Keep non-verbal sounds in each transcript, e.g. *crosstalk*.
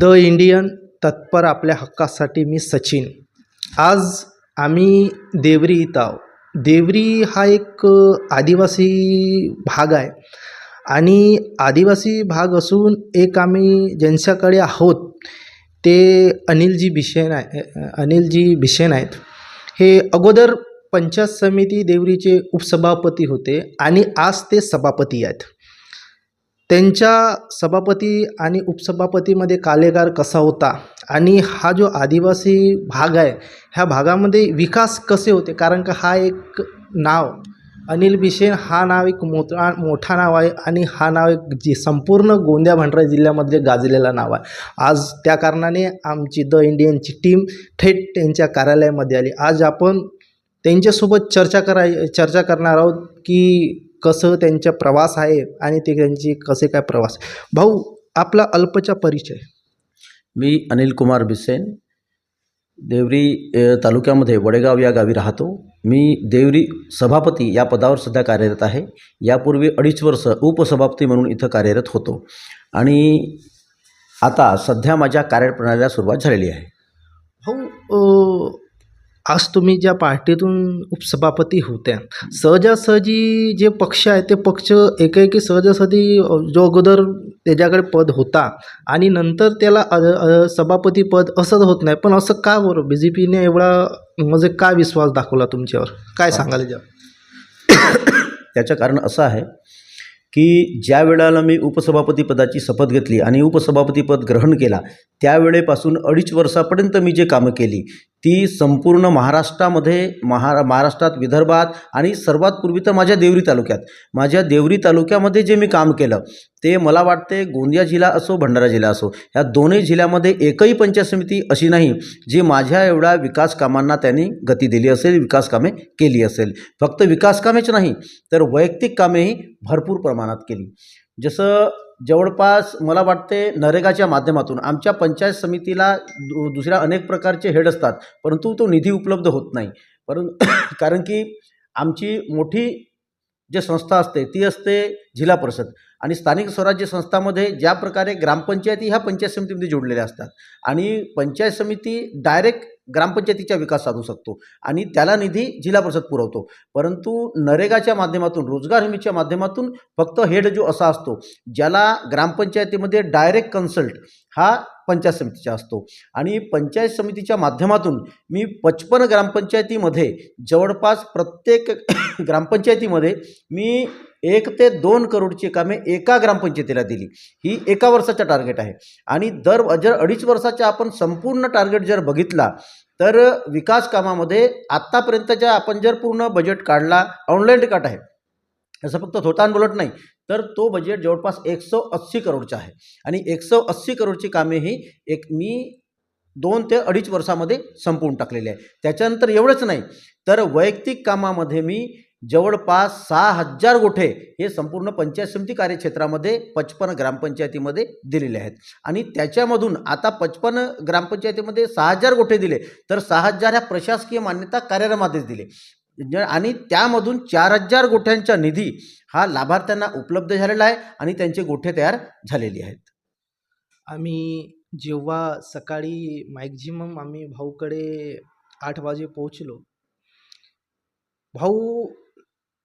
The Indian तत्पर आपल्या हक्कासाठी मी सचिन. आज आम्ही देवरी इथं आहो देवरी हा एक आदिवासी भाग आहे. आणि आदिवासी भाग असून एक आम्ही ज्यांच्याकडे आहोत ते अनिलजी बिशेन आहे अनिलजी बिशेन आहेत. हे अगोदर पंचायत समिती देवरीचे उपसभापती होते आणि आज ते सभापती आहेत. त्यांच्या सभापती आणि उपसभापतीमध्ये कार्यकाळ कसा होता? आणि हा जो आदिवासी भाग आहे ह्या भागामध्ये विकास कसे होते? कारण का हा एक नाव अनिल बिशेन हा नाव एक मोठा मोठा नाव आहे आणि हा नाव एक जी संपूर्ण गोंदिया भंडारा जिल्ह्यामध्ये गाजलेला नाव आहे. आज त्या कारणाने आमची द इंडियनची टीम थेट त्यांच्या कार्यालयामध्ये आली. आज आपण त्यांच्यासोबत चर्चा कराय चर्चा करणार आहोत की कसं त्यांचा प्रवास आहे आणि ते त्यांची कसे काय प्रवास भाऊ आपला अल्पचा परिचय. मी अनिल कुमार बिसेन. देवरी तालुक्यामध्ये वडेगाव या गावी राहतो. मी देवरी सभापती या पदावर सध्या कार्यरत आहे. यापूर्वी अडीच वर्ष उपसभापती म्हणून इथं कार्यरत होतो. आणि आता सध्या माझ्या कार्यप्रणालीला सुरुवात झालेली आहे. भाऊ आज तुम्ही ज्या पार्टीतून उपसभापती होत्या सहजासहजी जे पक्ष आहे ते पक्ष एकएकी सहजासहजी जो अगोदर त्याच्याकडे पद होता आणि नंतर त्याला सभापती पद असंच होत नाही. पण असं का बरं? बी जे पीने एवढा म्हणजे का विश्वास दाखवला तुमच्यावर? काय सांगाल याच्यावर? *coughs* त्याचं कारण असं आहे की ज्या वेळेला मी उपसभापती पदाची शपथ घेतली आणि उपसभापतीपद ग्रहण केला त्यावेळेपासून अडीच वर्षापर्यंत मी जे कामं केली ती संपूर्ण महाराष्ट्रामध्ये महारा महाराष्ट्रात विदर्भात आणि सर्वात पूर्वी तर माझ्या देवरी तालुक्यात. माझ्या देवरी तालुक्यामध्ये जे मी काम केलं ते मला वाटते गोंदिया जिल्हा असो भंडारा जिल्हा असो या दोन्ही जिल्ह्यामध्ये एकही पंचायत समिती अशी नाही जी माझ्या एवढ्या विकास कामांना त्यांनी गती दिली असेल विकास कामे केली असेल. फक्त विकास कामेच नाही तर वैयक्तिक कामेही भरपूर प्रमाणात केली. जसं जवळपास मला वाटते नरेगाच्या माध्यमातून आमच्या पंचायत समितीला दु दुसऱ्या अनेक प्रकारचे हेड असतात परंतु तो निधी उपलब्ध होत नाही. परंतु *coughs* कारण की आमची मोठी जे संस्था असते ती असते जिल्हा परिषद. आणि स्थानिक स्वराज्य संस्थामध्ये ज्या प्रकारे ग्रामपंचायती ह्या पंचायत समितीमध्ये जोडलेल्या असतात. आणि पंचायत समिती डायरेक्ट ग्रामपंचायतीचा विकास साधू शकतो आणि त्याला निधी जिल्हा परिषद पुरवतो. परंतु नरेगाच्या माध्यमातून रोजगार हमीच्या माध्यमातून फक्त हेड जो असा असतो ज्याला ग्रामपंचायतीमध्ये डायरेक्ट कन्सल्ट हा पंचायत समितीचा असतो. आणि पंचायत समितीच्या माध्यमातून मी पचपन ग्रामपंचायतीमध्ये जवळपास प्रत्येक *coughs* ग्रामपंचायतीमध्ये मी एक ते दोन करोडची कामे एका ग्रामपंचायतीला दिली. ही एका वर्षाचा टार्गेट आहे. आणि दर जर अडीच वर्षाच्या आपण संपूर्ण टार्गेट जर बघितला तर विकास कामामध्ये आत्तापर्यंतच्या आपण जर पूर्ण बजेट काढला ऑनलाईन रिकार्ड आहे. असं फक्त थोतान बोलत नाही तर तो बजेट जवळपास एकशे अस्सी करोडचा आहे. आणि एकशे अस्सी करोडची कामे ही एक मी दोन ते अडीच वर्षामध्ये संपवून टाकलेली आहे. त्याच्यानंतर एवढंच नाही तर वैयक्तिक कामामध्ये मी जवळपास सहा हजार गोठे हे संपूर्ण पंचायत समिती कार्यक्षेत्रामध्ये पचपन ग्रामपंचायतीमध्ये दिलेले आहेत. आणि त्याच्यामधून आता पचपन ग्रामपंचायतीमध्ये सहा हजार गोठे दिले तर सहा हजार ह्या प्रशासकीय मान्यता कार्यक्रमातच दिले. आणि त्यामधून चार हजार गोठ्यांचा निधी हा लाभार्थ्यांना उपलब्ध झालेला आहे आणि त्यांचे गोठे तयार झालेले आहेत. आम्ही जेव्हा सकाळी मॅक्झिमम आम्ही भाऊकडे आठ वाजे पोहोचलो भाऊ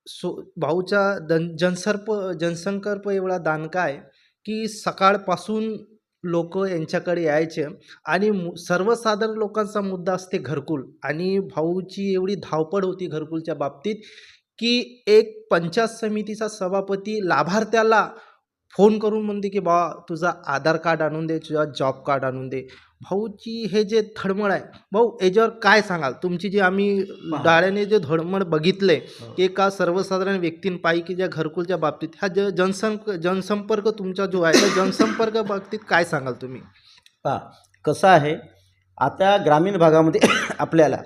सो भाऊचा दन जनसर्प जनसंकल्प एवढा दानका आहे की सकाळपासून लोक यांच्याकडे यायचे आणि मु सर्वसाधारण लोकांचा मुद्दा असते घरकुल. आणि भाऊची एवढी धावपळ होती घरकुलच्या बाबतीत की एक पंचायत समितीचा सभापती लाभार्थ्याला फोन करून म्हणते की बा तुझा आधार कार्ड आणून दे तुझा जॉब कार्ड आणून दे. भाऊची हे जे धडमड आहे भाऊ याच्यावर काय सांगाल? तुमची जी आम्ही डाळ्याने जे धडमड बघितले की एका सर्वसाधारण व्यक्तींपायी की ज्या घरकुलच्या बाबतीत ह्या ज जनसंक जनसंपर्क तुमचा जो आहे त्या जनसंपर्क बाबतीत काय सांगाल तुम्ही? पहा कसं आहे आता ग्रामीण भागामध्ये *coughs* आपल्याला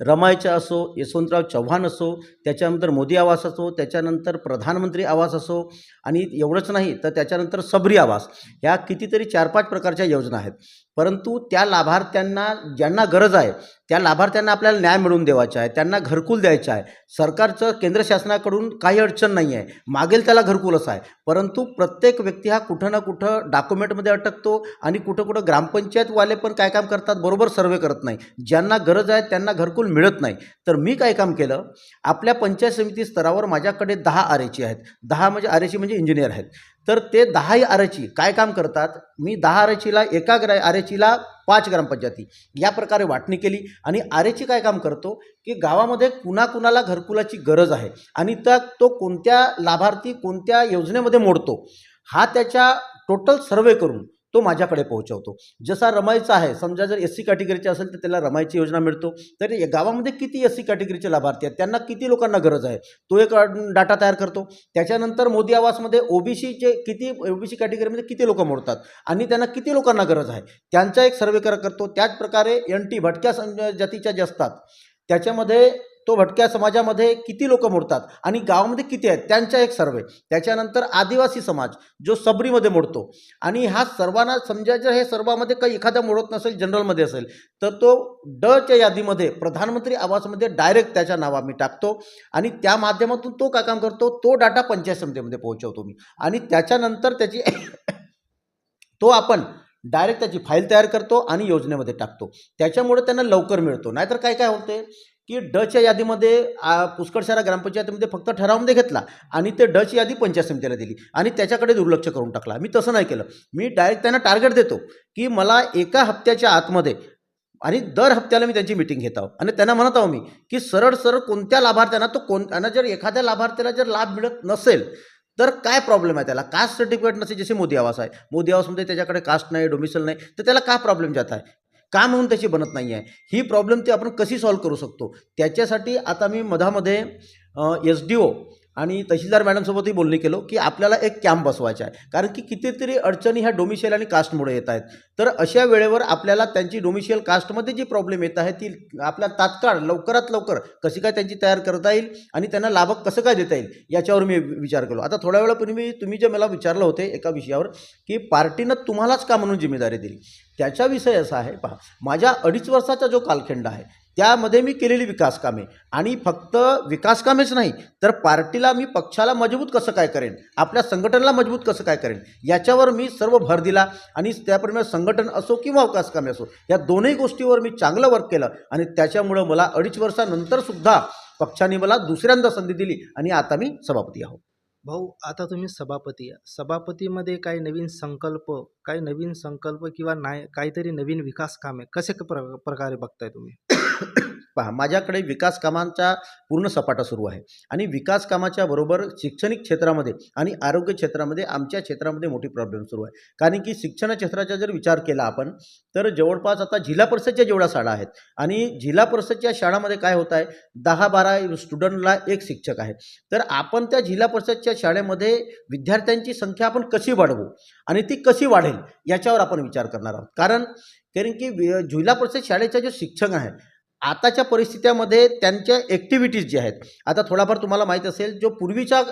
रमायचा असो यशवंतराव चव्हाण असो त्याच्यानंतर मोदी आवास असो त्याच्यानंतर प्रधानमंत्री आवास असो आणि एवढंच नाही तर त्याच्यानंतर सबरी आवास. ह्या कितीतरी चार पाच प्रकारच्या योजना आहेत. परंतु त्या लाभार्थ्यांना ज्यांना गरज आहे त्या लाभार्थ्यांना आपल्याला न्याय मिळवून द्यायचा आहे त्यांना घरकुल द्यायचं आहे. सरकारचं केंद्र शासनाकडून काही अडचण नाही आहे. मागेल त्याला घरकुलच आहे. परंतु प्रत्येक व्यक्ती हा कुठं ना कुठं डॉक्युमेंटमध्ये अटकतो आणि कुठं कुठं ग्रामपंचायतवाले पण काय काम करतात बरोबर सर्वे करत नाही. ज्यांना गरज आहे त्यांना घरकुल मिळत नाही. तर मी काय काम केलं? आपल्या पंचायत समिती स्तरावर माझ्याकडे दहा आरेची आहेत. दहा म्हणजे आरेची म्हणजे इंजिनियर आहेत. तर ते दहाही आरची काय काम करतात? मी दहा आरचीला एका ग्रा आरचीला पाच ग्रामपंचायती. या प्रकारे वाटणी केली आणि आरेची काय काम करतो? की गावामध्ये कुणाकुणाला घरकुलाची गरज आहे आणि त्या तो कोणत्या लाभार्थी कोणत्या योजनेमध्ये मोडतो? हा त्याच्या टोटल सर्वे करून तो माझ्याकडे पोहोचवतो. जसा रमाईचा आहे समजा जर एस सी कॅटेगरीचे असेल तर त्याला रमाईची योजना मिळतो. तर गावामध्ये किती एस सी कॅटेगरीचे लाभार्थी आहेत? त्यांना किती लोकांना गरज आहे? तो एक डाटा तयार करतो. त्याच्यानंतर मोदी आवासमध्ये ओबीसीचे किती ओबीसी कॅटेगरीमध्ये किती लोक मोडतात? आणि त्यांना किती लोकांना गरज आहे? त्यांचा एक सर्वे करतो. त्याचप्रकारे एन टी भटक्या सं जातीच्या ज्या असतात त्याच्यामध्ये तो भटक्या समाजामध्ये किती लोक मोडतात आणि गावामध्ये किती आहेत त्यांचा एक सर्वे. त्याच्यानंतर आदिवासी समाज जो सबरीमध्ये मोडतो. आणि हा सर्वांना समजा जर हे सर्वामध्ये काही एखादा मोडत नसेल जनरलमध्ये असेल तर तो डच्या यादीमध्ये प्रधानमंत्री आवासमध्ये डायरेक्ट त्याच्या नावा मी टाकतो. आणि त्या माध्यमातून तो काय काम करतो तो डाटा पंचायत समितीमध्ये पोहोचवतो मी. आणि त्याच्यानंतर त्याची *coughs* तो आपण डायरेक्ट त्याची फाईल तयार करतो आणि योजनेमध्ये टाकतो. त्याच्यामुळे त्यांना लवकर मिळतो. नाहीतर काय काय होते की डच्या यादीमध्ये आ, पुष्कळशाला ग्रामपंचायतीमध्ये फक्त ठरावमध्ये घेतला आणि ते डच यादी पंचायत समितीला दिली आणि त्याच्याकडे दुर्लक्ष करून टाकला. मी तसं नाही केलं. मी डायरेक्ट त्यांना टार्गेट देतो की मला एका हप्त्याच्या आतमध्ये आणि दर हप्त्याला मी त्यांची मिटिंग घेत आहो आणि त्यांना म्हणत आहो मी की सरळ सरळ कोणत्या लाभार्थ्यांना तो कोण आणि जर एखाद्या लाभार्थ्याला जर लाभ मिळत नसेल तर काय प्रॉब्लेम आहे त्याला? कास्ट सर्टिफिकेट नसेल जसे मोदी आवास आहे. मोदी आवासमध्ये त्याच्याकडे कास्ट नाही डोमिसल नाही तर त्याला काय प्रॉब्लेम जात आहे? का म्हणून त्याची बनत नाही आहे ही प्रॉब्लेम ती आपण कशी सॉल्व्ह करू शकतो? त्याच्यासाठी आता मी मधामध्ये एस डी ओ आणि तहसीलदार मॅडमसोबतही बोलणी केलो की आपल्याला एक कॅम्प बसवायचा आहे. कारण की कितीतरी अडचणी ह्या डोमिशियल आणि कास्टमुळे येत आहेत. तर अशा वेळेवर आपल्याला त्यांची डोमिशियल कास्टमध्ये जी प्रॉब्लेम येत आहे ती आपल्या तात्काळ लवकरात लवकर कशी काय त्यांची तयार करता येईल आणि त्यांना लाभ कसं काय देता येईल याच्यावर मी विचार केलो. आता थोड्या वेळापूर्वी तुम्ही जे मला विचारलं होते एका विषयावर की पार्टीनं तुम्हालाच का म्हणून जिम्मेदारी दिली? त्याचा विषय असा आहे पहा. माझ्या अडीच वर्षाचा जो कालखंड आहे त्यामध्ये मी केलेली विकास कामे आणि फक्त विकास कामेच नाही तर पार्टीला मी पक्षाला मजबूत कसं काय करेन? आपल्या संघटनेला मजबूत कसं काय करेन? याच्यावर मी सर्व भर दिला. आणि त्याप्रमाणे संघटन असो किंवा विकास कामे असो या दोन्ही गोष्टीवर मी चांगलं वर्क केलं. आणि त्याच्यामुळं मला अडीच वर्षानंतर सुद्धा पक्षाने मला दुसऱ्यांदा संधी दिली. आणि आता मी सभापती आहो. भाऊ आता तुम्ही सभापती आहे सभापतीमध्ये काही नवीन संकल्प काही नवीन संकल्प किंवा नाही काहीतरी नवीन विकास कामे कसे क- प्र प्रकारे बघताय तुम्ही? पहा माझ्याकडे विकास कामांचा पूर्ण सपाटा सुरू आहे. आणि विकास कामाच्या बरोबर शैक्षणिक क्षेत्रामध्ये आणि आरोग्य क्षेत्रामध्ये आमच्या क्षेत्रामध्ये मोठी प्रॉब्लेम सुरू आहे. कारण की शिक्षण क्षेत्राचा जर विचार केला आपण तर जवळपास आता जिल्हा परिषदच्या जेवढ्या शाळा आहेत आणि जिल्हा परिषदच्या शाळामध्ये काय होत आहे दहा बारा स्टुडंटला एक शिक्षक आहे. तर आपण त्या जिल्हा परिषदच्या शाळेमध्ये विद्यार्थ्यांची संख्या आपण कशी वाढवू आणि ती कशी वाढेल याच्यावर आपण विचार करणार आहोत. कारण कारण की वि- जिल्हा परिषद शाळेचा जो शिक्षक आहे आताच्या परिस्थितीमध्ये त्यांच्या ॲक्टिव्हिटीज ज्या आहेत आता थोडाफार तुम्हाला माहीत असेल जो पूर्वीच्या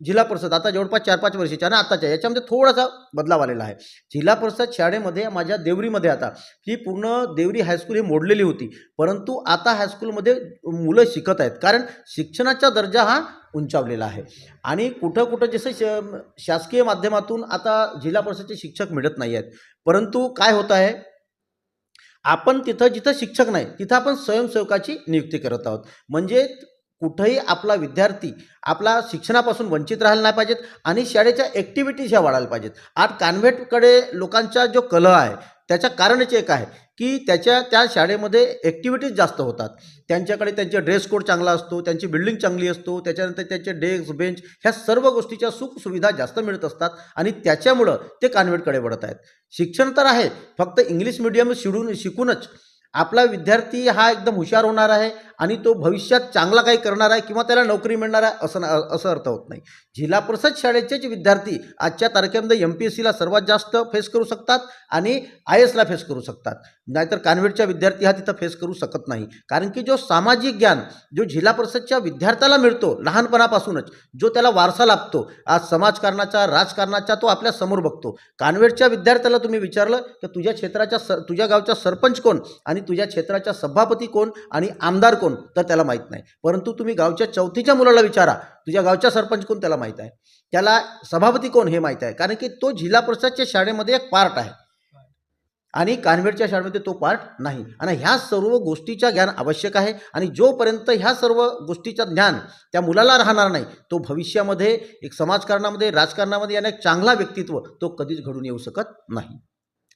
जिल्हा परिषद आता जवळपास चार पाच वर्षाच्या आणि आताच्या याच्यामध्ये थोडासा बदलाव आलेला आहे. जिल्हा परिषद शाळेमध्ये माझ्या देवरीमध्ये आता ही पूर्ण देवरी हायस्कूल ही मोडलेली होती. परंतु आता हायस्कूलमध्ये मुलं शिकत आहेत कारण शिक्षणाचा दर्जा हा उंचावलेला आहे. आणि कुठं कुठं जसं श शासकीय माध्यमातून आता जिल्हा परिषदचे शिक्षक मिळत नाही आहेत परंतु काय होत आहे? आपण तिथं जिथं शिक्षक नाही तिथं आपण स्वयंसेवकाची नियुक्ती करत आहोत. म्हणजे कुठंही आपला विद्यार्थी आपला शिक्षणापासून वंचित राहायला नाही पाहिजेत आणि शाळेच्या ॲक्टिव्हिटीज ह्या वाढायला पाहिजेत. आज कान्व्हेटकडे लोकांचा जो कल आहे त्याच्या कारणच एक आहे की त्याच्या त्या शाळेमध्ये ॲक्टिव्हिटीज जास्त होतात. त्यांच्याकडे त्यांचे ड्रेस कोड चांगला असतो त्यांची बिल्डिंग चांगली असतो त्याच्यानंतर त्यांचे डेस्क बेंच ह्या सर्व गोष्टीच्या सुखसुविधा जास्त मिळत असतात आणि त्याच्यामुळं ते कॉन्व्हेंटकडे वळत आहेत. शिक्षण तर आहे फक्त इंग्लिश मिडियम शिडून शिकूनच आपला विद्यार्थी हा एकदम हुशार होणार आहे आणि तो भविष्यात चांगला काही करणार आहे किंवा त्याला नोकरी मिळणार आहे असं असं अर्थ होत नाही. जिल्हा परिषद शाळेचेच विद्यार्थी आजच्या तारखेमध्ये एम पी एस सीला सर्वात जास्त फेस करू शकतात आणि आय एसला फेस करू शकतात. नाहीतर कानवेडच्या विद्यार्थी हा तिथं फेस करू शकत नाही. कारण की जो सामाजिक ज्ञान जो जिल्हा परिषदच्या विद्यार्थ्याला मिळतो लहानपणापासूनच जो त्याला वारसा लाभतो आज समाजकारणाचा राजकारणाचा तो आपल्यासमोर बघतो. कॉन्व्हेंटच्या विद्यार्थ्याला तुम्ही विचारलं की तुझ्या क्षेत्राच्या सर तुझ्या गावचा सरपंच कोण आणि तुझ्या क्षेत्राच्या सभापती कोण आणि आमदार कोण? कोण? तर त्याला माहीत नाही. परंतु तुम्ही गावच्या चौथीच्या मुलाला विचारा. तुझ्या गावच्या सरपंच कोण त्याला माहीत आहे? त्याला सभापती कोण हे माहीत आहे? कारण की तो जिल्हा परिषदच्या शाळेमध्ये एक पार्ट आहे. आणि कानवेडच्या शाळेमध्ये तो पार्ट नाही. आणि ह्या सर्व गोष्टीचा ज्ञान आवश्यक आहे. आणि जोपर्यंत ह्या सर्व गोष्टीचं ज्ञान त्या मुलाला राहणार नाही तो भविष्यामध्ये एक समाजकारणामध्ये राजकारणामध्ये याने एक चांगला व्यक्तित्व तो कधीच घडून येऊ शकत नाही.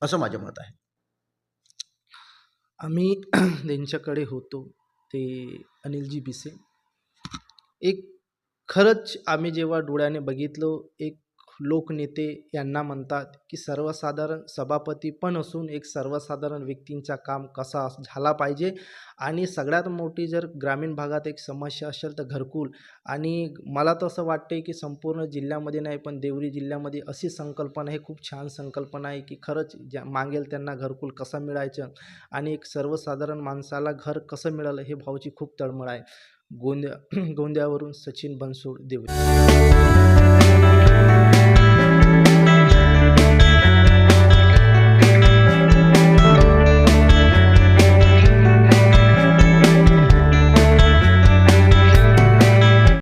असं माझं मत आहे. आम्ही *clears throat* त्यांच्याकडे होतो ते अनिलजी भिसे. एक खरंच आम्ही जेव्हा डोळ्याने बघितलो एक लोकनेते यांना म्हणतात की सर्वसाधारण सभापती पण असून एक सर्वसाधारण व्यक्तींचा काम कसा अस- झाला पाहिजे? आणि सगळ्यात मोठी जर ग्रामीण भागात एक समस्या असेल तर घरकुल. आणि मला तर असं वाटते की संपूर्ण जिल्ह्यामध्ये नाही पण देवरी जिल्ह्यामध्ये अशी संकल्पना हे खूप छान संकल्पना आहे की खरंच ज्या मागेल त्यांना घरकुल कसं मिळायचं? आणि एक सर्वसाधारण माणसाला घर कसं मिळालं हे भाऊची खूप तळमळ आहे. गोंद्या *clears throat* गोंद्यावरून सचिन बनसोड देवरी.